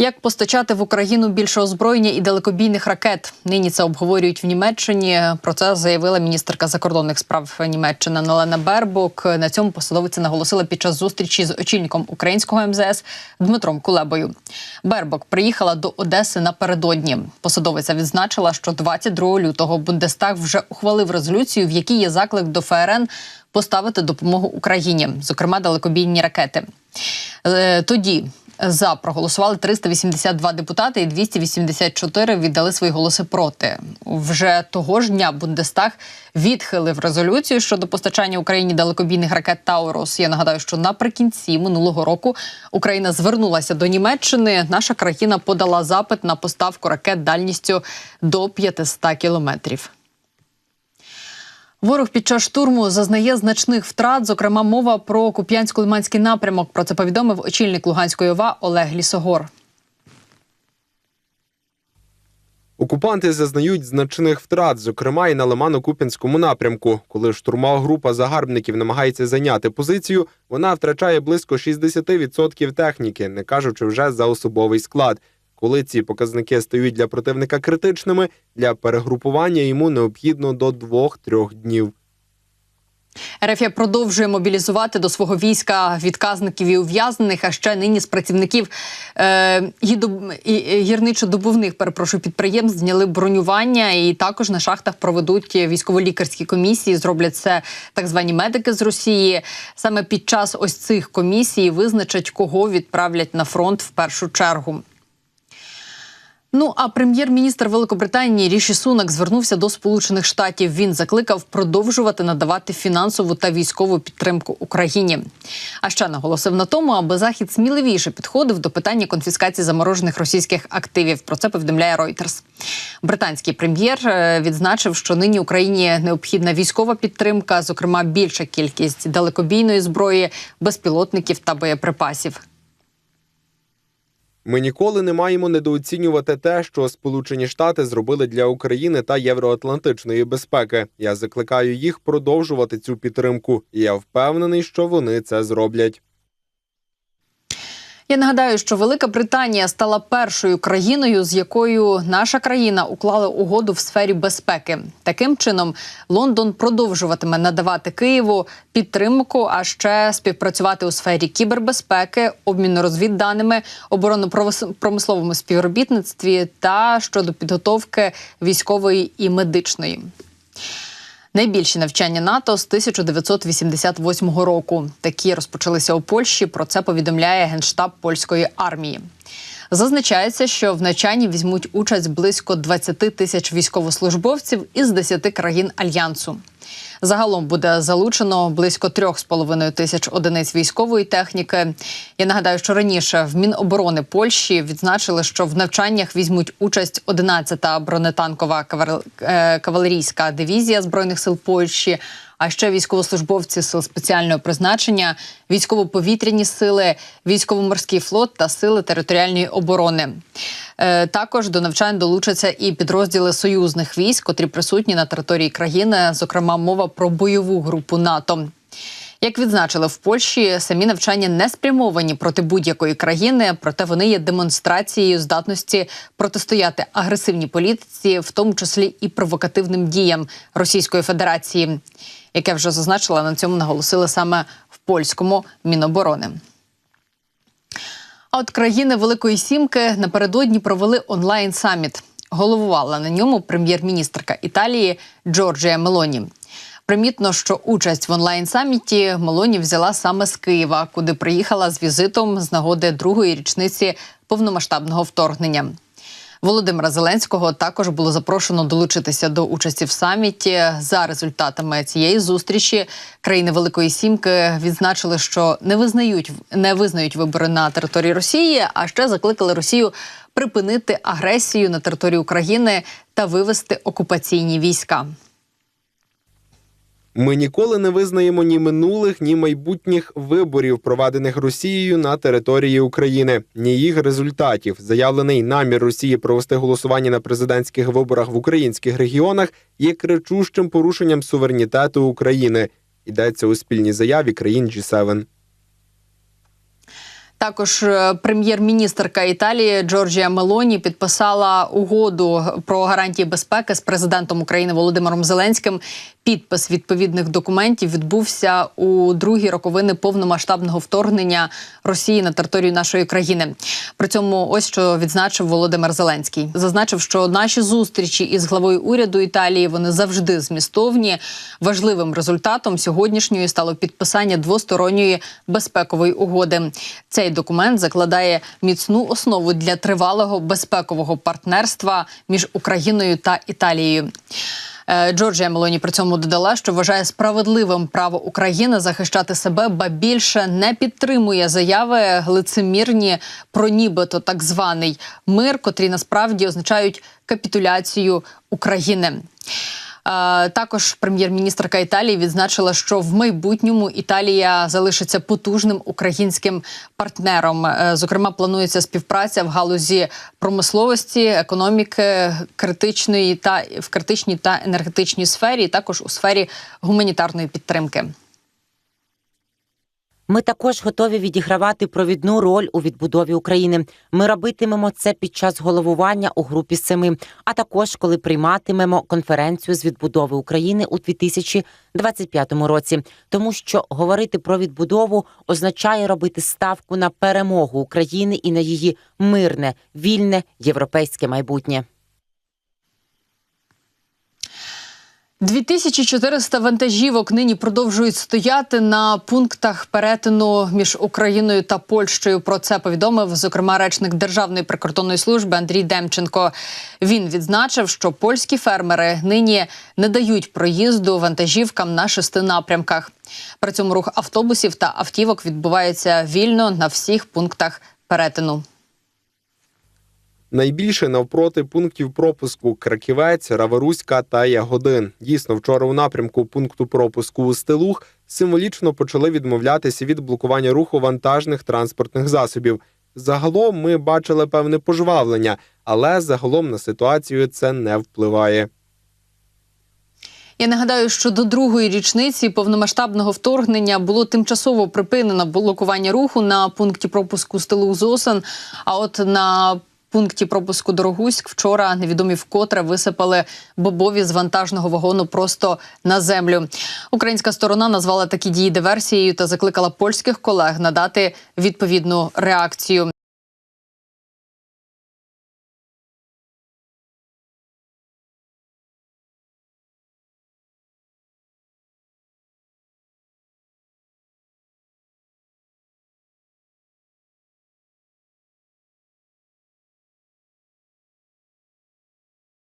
Як постачати в Україну більше озброєння і далекобійних ракет? Нині це обговорюють в Німеччині. Про це заявила міністерка закордонних справ Німеччини Нелена Бербок. На цьому посадовиця наголосила під час зустрічі з очільником українського МЗС Дмитром Кулебою. Бербок приїхала до Одеси напередодні. Посадовиця відзначила, що 22 лютого Бундестаг вже ухвалив резолюцію, в якій є заклик до ФРН поставити допомогу Україні, зокрема далекобійні ракети. Е, Тоді за проголосували 382 депутати, і 284 віддали свої голоси проти. Вже того ж дня Бундестаг відхилив резолюцію щодо постачання Україні далекобійних ракет Таурус. Я нагадаю, що наприкінці минулого року Україна звернулася до Німеччини. Наша країна подала запит на поставку ракет дальністю до 500 кілометрів. Ворог під час штурму зазнає значних втрат. Зокрема, мова про Куп'янсько-Лиманський напрямок. Про це повідомив очільник Луганської ОВА Олег Лісогор. Окупанти зазнають значних втрат, зокрема і на Лимано-Куп'янському напрямку. Коли штурмова група загарбників намагається зайняти позицію, вона втрачає близько 60% техніки, не кажучи вже за особовий склад. Коли ці показники стають для противника критичними, для перегрупування йому необхідно до 2-3 днів. РФ продовжує мобілізувати до свого війська відказників і ув'язнених, а ще нині з працівників е, гірничо-добувних перепрошую підприємств зняли бронювання і також на шахтах проведуть військово-лікарські комісії. Зроблять це так звані медики з Росії. Саме під час ось цих комісій визначать, кого відправлять на фронт в першу чергу. Ну а прем'єр-міністр Великобританії Ріші Сунак звернувся до Сполучених Штатів. Він закликав продовжувати надавати фінансову та військову підтримку Україні. А ще наголосив на тому, аби захід сміливіше підходив до питання конфіскації заморожених російських активів. Про це повідомляє Reuters. Британський прем'єр е, відзначив, що нині Україні необхідна військова підтримка, зокрема більша кількість далекобійної зброї, безпілотників та боєприпасів. Ми ніколи не маємо недооцінювати те, що Сполучені Штати зробили для України та євроатлантичної безпеки. Я закликаю їх продовжувати цю підтримку, і я впевнений, що вони це зроблять. Я нагадаю, що Велика Британія стала першою країною, з якою наша країна уклала угоду в сфері безпеки. Таким чином, Лондон продовжуватиме надавати Києву підтримку, а ще співпрацювати у сфері кібербезпеки, обміну розвідданими, оборонно-промисловому співробітництві та щодо підготовки військової і медичної. Найбільші навчання НАТО з 1988 року. Такі розпочалися у Польщі. Про це повідомляє генштаб польської армії. Зазначається, що в навчанні візьмуть участь близько 20 тисяч військовослужбовців із 10 країн альянсу. Загалом буде залучено близько 3,5 тисяч одиниць військової техніки. Я нагадаю, що раніше в Міноборони Польщі відзначили, що в навчаннях візьмуть участь 11-та бронетанкова е, кавалерійська дивізія збройних сил Польщі. А ще військовослужбовці сил спеціального призначення, військово-повітряні сили, військово-морський флот та сили територіальної оборони. Е, також до навчань долучаться і підрозділи союзних військ, котрі присутні на території країни. Зокрема, мова про бойову групу НАТО. Як відзначили в Польщі, самі навчання не спрямовані проти будь-якої країни, проте вони є демонстрацією здатності протистояти агресивній політиці, в тому числі і провокативним діям Російської Федерації. Яке вже зазначила на цьому наголосили саме в польському міноборони. А от країни Великої Сімки напередодні провели онлайн саміт. Головувала на ньому прем'єр-міністрка Італії Джорджія Мелоні. Примітно, що участь в онлайн саміті Мелоні взяла саме з Києва, куди приїхала з візитом з нагоди другої річниці повномасштабного вторгнення. Володимира Зеленського також було запрошено долучитися до участі в саміті. За результатами цієї зустрічі країни Великої Сімки відзначили, що не визнають не визнають вибори на території Росії, а ще закликали Росію припинити агресію на території України та вивести окупаційні війська. Ми ніколи не визнаємо ні минулих, ні майбутніх виборів, проведених Росією на території України, ні їх результатів. Заявлений намір Росії провести голосування на президентських виборах в українських регіонах є кричущим порушенням суверенітету України. Йдеться у спільній заяві країн G7. Також е, прем'єр-міністрка Італії Джорджія Мелоні підписала угоду про гарантії безпеки з президентом України Володимиром Зеленським. Підпис відповідних документів відбувся у другі роковини повномасштабного вторгнення Росії на територію нашої країни. При цьому ось що відзначив Володимир Зеленський. Зазначив, що наші зустрічі із главою уряду Італії вони завжди змістовні. Важливим результатом сьогоднішньої стало підписання двосторонньої безпекової угоди. Цей документ закладає міцну основу для тривалого безпекового партнерства між Україною та Італією. Е, Джорджія Мелоні при цьому додала, що вважає справедливим право України захищати себе, ба більше не підтримує заяви лицемірні про нібито так званий мир, котрі насправді означають капітуляцію України. Е, Також прем'єр-міністрка Італії відзначила, що в майбутньому Італія залишиться потужним українським партнером. Е, Зокрема, планується співпраця в галузі промисловості, економіки, критичної та в критичній та енергетичній сфері, також у сфері гуманітарної підтримки. Ми також готові відігравати провідну роль у відбудові України. Ми робитимемо це під час головування у групі семи, а також коли прийматимемо конференцію з відбудови України у 2025 році. Тому що говорити про відбудову означає робити ставку на перемогу України і на її мирне, вільне європейське майбутнє. 2400 вантажівок нині продовжують стояти на пунктах перетину між Україною та Польщею. Про це повідомив зокрема речник Державної прикордонної служби Андрій Демченко. Він відзначив, що польські фермери нині не дають проїзду вантажівкам на шести напрямках. При цьому рух автобусів та автівок відбувається вільно на всіх пунктах перетину. Найбільше навпроти пунктів пропуску Краківець, Раворуська та Ягодин. Дійсно, вчора у напрямку пункту пропуску у Стилух символічно почали відмовлятися від блокування руху вантажних транспортних засобів. Загалом ми бачили певне пожвавлення, але загалом на ситуацію це не впливає. Я нагадаю, що до другої річниці повномасштабного вторгнення було тимчасово припинено блокування руху на пункті пропуску стилу Зосен. А от на пункті пропуску Дорогуськ вчора невідомі вкотре висипали бобові з вантажного вагону просто на землю. Українська сторона назвала такі дії диверсією та закликала польських колег надати відповідну реакцію.